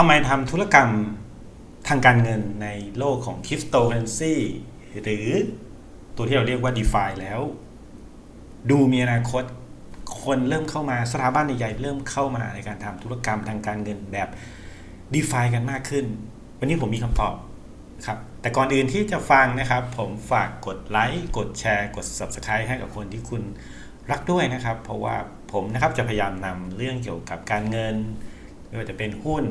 ทำไมทำธุรกรรมทางการเงินในโลกของคริปโตเคอเรนซีหรือตัวที่เราเรียกว่า d e f i แล้ว ดูมีอนาคตคนเริ่มเข้ามาสถาบันใหญ่ๆเริ่มเข้ามาในการทำธุรกรรมทางการเงินแบบ d e f i กันมากขึ้น วันนี้ผมมีคำตอบครับแต่ก่อนอื่นที่จะฟังนะครับ ผมฝากกดไลค์กดแชร์ กด Subscribe ให้กับคนที่คุณรักด้วยนะครับ เพราะว่าผมนะครับจะพยายามนำเรื่องเกี่ยวกับการเงินไม่ว่าจะเป็นหุ้น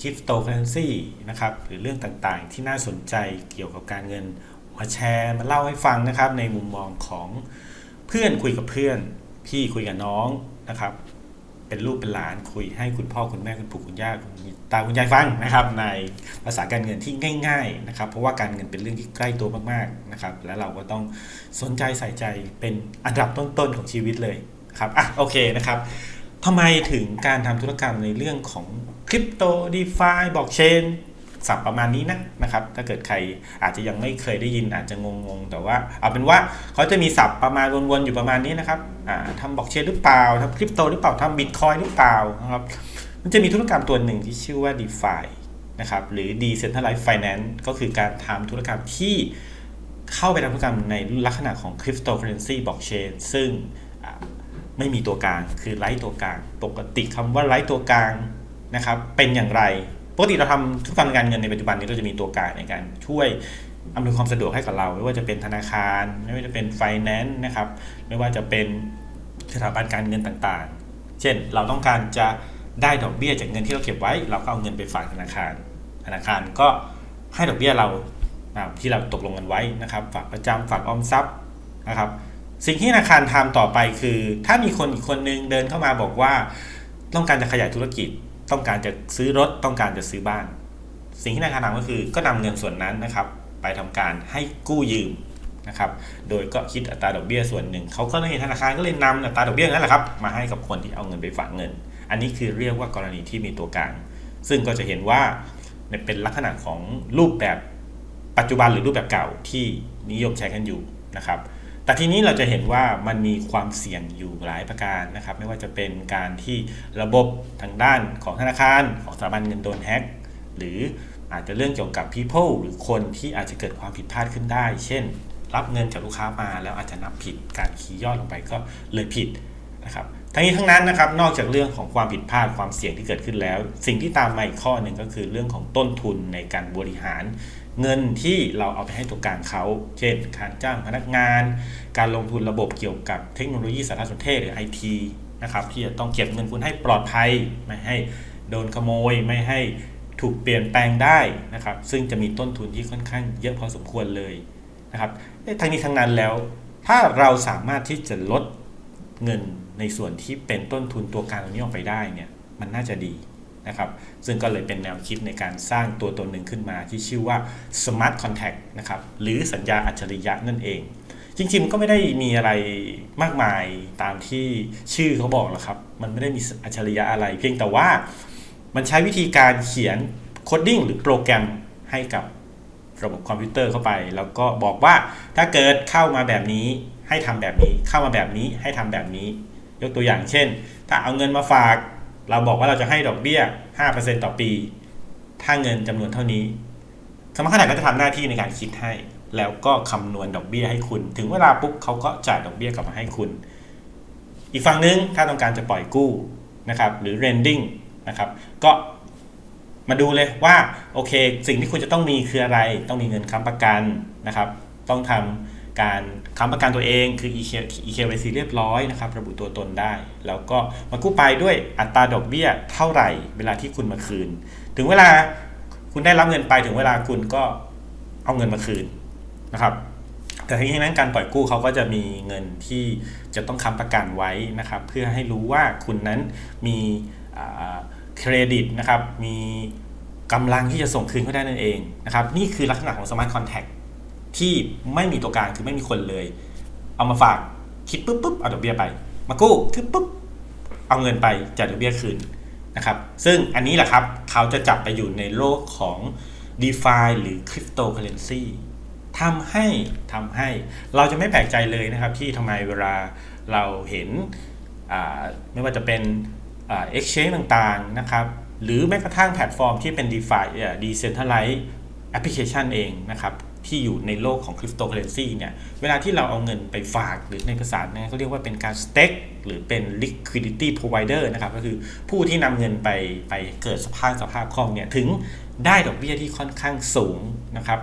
คริปโตเคอเรนซีนะครับหรือเรื่องต่างๆ ที่น่าสนใจเกี่ยวกับการเงินมาแชร์มาเล่าให้ฟังนะครับ ในมุมมองของเพื่อนคุยกับเพื่อน พี่คุยกับน้องนะครับ เป็นลูกเป็นหลานคุยให้คุณพ่อคุณแม่คุณปู่คุณย่าคุณตาคุณยายฟังนะครับ ในภาษาการเงินที่ง่าย ๆนะครับ เพราะว่าการเงินเป็นเรื่องที่ใกล้ตัวมากๆนะครับ และเราก็ต้องสนใจใส่ใจเป็นอันดับต้นๆของชีวิตเลยครับอะโอเคนะครับทำไมถึงการทำธุรกรรมในเรื่องของ ริปโตดีฟาบล็อกเชนสับประมาณนี้นะนะครับ ถ้าเกิดใครอาจจะยังไม่เคยได้ยินอาจจะงงๆ แต่ว่าเอาเป็นว่าเขาจะมีศัพท์ประมาณวนๆอยู่ประมาณนี้นะครับทำบล็อกเชนหรือเปล่าทำคริปโตหรือเปล่าทำบิตคอยหรือเปล่านะครับมันจะมีธุรกรรมตัวหนึ่งที่ชื่อว่า DeFi นะครับหรือ Decentralized Finance ก็คือการทำธุรกรรมที่เข้าไปทำธุรกรรมในลักษณะของ Cryptocurrency Blockchain ซึ่งไม่มีตัวกลางคือไร้ตัวกลาง ปกติคำว่าไร้ตัวกลาง นะครับเป็นอย่างไรปกติเราทำธุรกรรมการเงินในปัจจุบันนี้เราจะมีตัวกลางในการช่วยอำนวยความสะดวกให้กับเรา ไม่ว่าจะเป็นธนาคาร ไม่ว่าจะเป็น Finance นะครับ ไม่ว่าจะเป็นสถาบันการเงินต่างๆ เช่น เราต้องการจะได้ดอกเบี้ยจากเงินที่เราเก็บไว้ เราก็เอาเงินไปฝากธนาคาร ธนาคารก็ให้ดอกเบี้ยเราที่เราตกลงกันไว้นะครับ ฝากประจำฝากออมทรัพย์นะครับ สิ่งที่ธนาคารทำต่อไปคือ ถ้ามีคนอีกคนนึงเดินเข้ามาบอกว่า ต้องการจะขยายธุรกิจ ต้องการจะซื้อรถต้องการจะซื้อบ้าน สิ่งที่ธนาคารทำก็คือก็นำเงินส่วนนั้นนะครับ ไปทำการให้กู้ยืมนะครับ โดยก็คิดอัตราดอกเบี้ยส่วนหนึ่งเขาก็เลยธนาคารก็เลยนำอัตราดอกเบี้ยนั่นแหละครับมาให้กับคนที่เอาเงินไปฝากเงิน อันนี้คือเรียกว่ากรณีที่มีตัวกลาง ซึ่งก็จะเห็นว่าเป็นลักษณะของรูปแบบปัจจุบันหรือรูปแบบเก่าที่นิยมใช้กันอยู่นะครับ แต่ทีนี้เราจะเห็นว่ามันมีความเสี่ยงอยู่หลายประการนะครับ ไม่ว่าจะเป็นการที่ระบบทางด้านของธนาคาร ของสถาบันเงินโดนแฮ็กหรืออาจจะเรื่องเกี่ยวกับ people หรือคนที่อาจจะเกิดความผิดพลาดขึ้นได้ เช่น รับเงินจากลูกค้ามาแล้วอาจจะนับผิดการคีย์ยอดลงไปก็เลยผิดนะครับทั้งนี้ทั้งนั้นนะครับนอกจากเรื่องของความผิดพลาดความเสี่ยงที่เกิดขึ้นแล้ว สิ่งที่ตามมาอีกข้อหนึ่งก็คือเรื่องของต้นทุนในการบริหาร เงินที่เราเอาไปให้ตัวกลางเขา เช่น การจ้างพนักงาน การลงทุนระบบเกี่ยวกับเทคโนโลยีสารสนเทศหรือ IT นะครับที่จะต้องเก็บเงินคุณให้ปลอดภัย ไม่ให้โดนขโมย ไม่ให้ถูกเปลี่ยนแปลงได้นะครับซึ่งจะมีต้นทุนที่ค่อนข้างเยอะพอสมควรเลยนะครับทั้งนี้ทั้งนั้นแล้ว ถ้าเราสามารถที่จะลดเงินในส่วนที่เป็นต้นทุนตัวกลางตรงนี้ออกไปได้เนี่ยมันน่าจะดี นะครับ ซึ่งก็เลยเป็นแนวคิดในการสร้างตัวตนหนึ่งขึ้นมาที่ชื่อว่า Smart Contact นะครับ หรือสัญญาอัจฉริยะนั่นเอง จริงๆ ก็ไม่ได้มีอะไรมากมายตามที่ชื่อเขาบอกหรอกครับ มันไม่ได้มีอัจฉริยะอะไร เพียงแต่ว่ามันใช้วิธีการเขียนโคดดิ้งหรือโปรแกรมให้กับระบบคอมพิวเตอร์เข้าไป แล้วก็บอกว่าถ้าเกิดเข้ามาแบบนี้ให้ทำแบบนี้ เข้ามาแบบนี้ให้ทำแบบนี้ ยกตัวอย่างเช่น ถ้าเอาเงินมาฝาก เราบอกว่าเราจะให้ดอกเบี้ย 5%ต่อปี ถ้าเงินจำนวนเท่านี้สมาร์ทคอนก็จะทำหน้าที่ในการคิดให้ แล้วก็คำนวณดอกเบี้ยให้คุณ ถึงเวลาปุ๊บเขาก็จ่ายดอกเบี้ยกลับมาให้คุณ อีกฝั่งนึงถ้าต้องการจะปล่อยกู้นะครับ หรือ lending นะครับ ก็มาดูเลยว่าโอเค สิ่งที่คุณจะต้องมีคืออะไร ต้องมีเงินค้ำประกันนะครับ ต้องทำ การค้ำประกันตัวเองคือ EKYC เรียบร้อยนะครับ ระบุตัวตนได้ แล้วก็มากู้ไปด้วยอัตราดอกเบี้ยเท่าไหร่ เวลาที่คุณมาคืน ถึงเวลาคุณได้รับเงินไปถึงเวลาคุณก็เอาเงินมาคืนนะครับ แต่ทั้งนี้นั้นการปล่อยกู้เขาก็จะมีเงินที่จะต้องค้ำประกันไว้นะครับ เพื่อให้รู้ว่าคุณนั้นมีเครดิตนะครับ มีกำลังที่จะส่งคืนเขาได้นั่นเองนะครับ นี่คือลักษณะของ Smart Contract ที่ ที่ไม่มีตัวกลางคือไม่มีคนเลย เอามาฝากคิดปุ๊บปุ๊บเอาดอกเบี้ยไป มากู้คือปุ๊บเอาเงินไปจ่ายดอกเบี้ยคืนนะครับซึ่งอันนี้แหละครับเขาจะจับไปอยู่ในโลกของ d e f i หรือ Cryptocurrency ทำให้ทำให้เราจะไม่แปลกใจเลยนะครับ ที่ทำไมเวลาเราเห็นไม่ว่าจะเป็น exchange ต่างๆนะครับ หรือแม้กระทั่งแพลตฟอร์มที่เป็น DeFi เอ่อ Decentralized Application เองนะครับที่อยู่ในโลกของ Cryptocurrency เนี่ยเวลาที่เราเอาเงินไปฝากหรือในภาษาเนี่ยเขาเรียกว่าเป็นการ stake หรือเป็น liquidity provider นะครับก็คือผู้ที่นำเงินไปไปเกิดสภาพสภาพคล่องเนี่ยถึงได้ดอกเบี้ยที่ค่อนข้างสูงนะครับ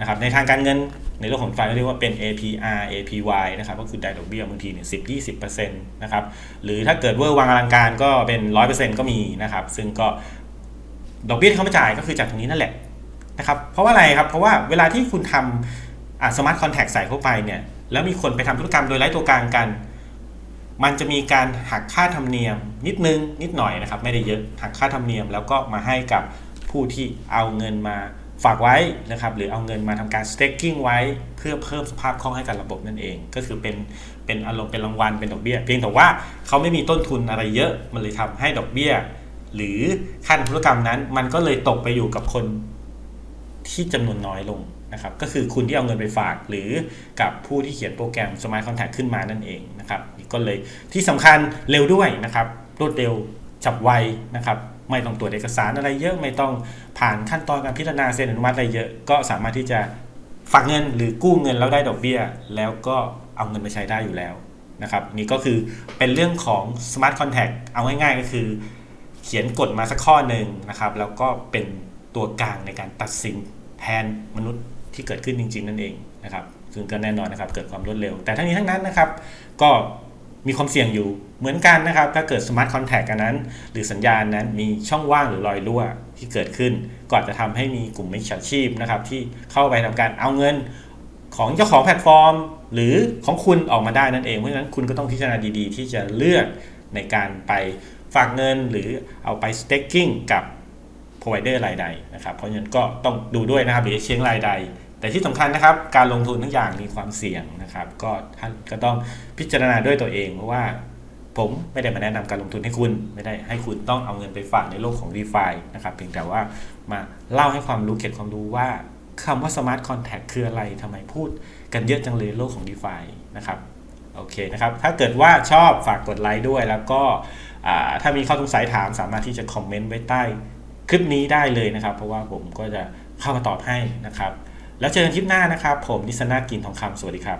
นะครับในทางการเงินในโลกของไฟก็เรียกว่าเป็น APR APY นะครับก็คือได้ดอกเบี้ยบางทีเนี่ย10 20%นต์นะครับหรือถ้าเกิดเวอร์วังอลังการก็เป็น100%ก็มีนะครับซึ่งก็ดอกเบี้ยที่เขามาจ่ายก็คือจากตรงนี้นั่นแหละ นะครับเพราะว่าอะไรครับเพราะว่าเวลาที่คุณทำสมาร์ทคอนแทคใส่เข้าไปเนี่ยแล้วมีคนไปทำธุรกรรมโดยไร้ตัวกลางกัน มันจะมีการหักค่าธรรมเนียม นิดนึงนิดหน่อยนะครับ ไม่ได้เยอะหักค่าธรรมเนียม แล้วก็มาให้กับผู้ที่เอาเงินมาฝากไว้นะครับหรือเอาเงินมาทำการ staking ไว้ เพื่อเพิ่มสภาพคล่องให้กับระบบนั่นเอง ก็คือเป็นเป็นอารมณ์เป็นรางวัลเป็นดอกเบี้ย เพียงแต่ว่าเขาไม่มีต้นทุนอะไรเยอะมันเลยทำให้ดอกเบี้ย หรือค่าธุรกรรมนั้น มันก็เลยตกไปอยู่กับคน ที่จำนวนน้อยลงนะครับก็คือคุณที่เอาเงินไปฝากหรือกับผู้ที่เขียนโปรแกรม Smart Contract ขึ้นมานั่นเองนะครับก็เลยที่สำคัญเร็วด้วยนะครับรวดเร็วฉับไวนะครับไม่ต้องตรวจเอกสารอะไรเยอะไม่ต้องผ่านขั้นตอนการพิจารณาเซ็นอนุมัติอะไรเยอะ ก็สามารถที่จะฝากเงินหรือกู้เงินแล้วได้ดอกเบี้ย แล้วก็เอาเงินไปใช้ได้อยู่แล้วนะครับนี่ก็คือเป็นเรื่องของ Smart Contract เอาง่ายๆ ก็คือ เขียนกฎมาสักข้อหนึ่งนะครับ แล้วก็เป็นตัวกลางในการตัดสิน แทนมนุษย์ที่เกิดขึ้นจริง ๆ นั่นเองนะครับซึ่งก็แน่นอนนะครับเกิดความรวดเร็ว แต่ทั้งนี้ทั้งนั้นนะครับ ก็มีความเสี่ยงอยู่เหมือนกันนะครับ ถ้าเกิด Smart Contract กันนั้น หรือสัญญาณนั้นมีช่องว่างหรือรอยรั่วที่เกิดขึ้น ก็อาจจะทำให้มีกลุ่มมิจฉาชีพนะครับที่เข้าไปทำการเอาเงินของเจ้าของแพลตฟอร์ม หรือของคุณออกมาได้นั่นเองเพราะฉะนั้นคุณก็ต้องพิจารณาดี ๆ ที่จะเลือกในการไปฝากเงินหรือเอาไป staking กับ provider รายใดนะครับ เพราะฉะนั้นก็ต้องดูด้วยนะครับหรือเชียงรายใด แต่ที่สำคัญนะครับ การลงทุนทุกอย่างมีความเสี่ยงนะครับ ก็ท่านก็ต้องพิจารณาด้วยตัวเอง เพราะว่าผมไม่ได้มาแนะนำการลงทุนให้คุณ ไม่ได้ให้คุณต้องเอาเงินไปฝากในโลกของ d e f i นะครับ เพียงแต่ว่ามาเล่าให้ความรู้เก็บความรู้ว่าคำว่า smart contract คืออะไรทำไมพูดกันเยอะจังเลยโลกของ d e f i นะครับโอเคนะครับ ถ้าเกิดว่าชอบฝากกดไลค์ด้วยแล้วก็ถ้ามีข้อสงสัยถามสามารถที่จะคอมเมนต์ไว้ใต้ คลิปนี้ได้เลยนะครับ เพราะว่าผมก็จะเข้ามาตอบให้นะครับ แล้วเจอกันคลิปหน้านะครับ ผมนิสนากินทองคำสวัสดีครับ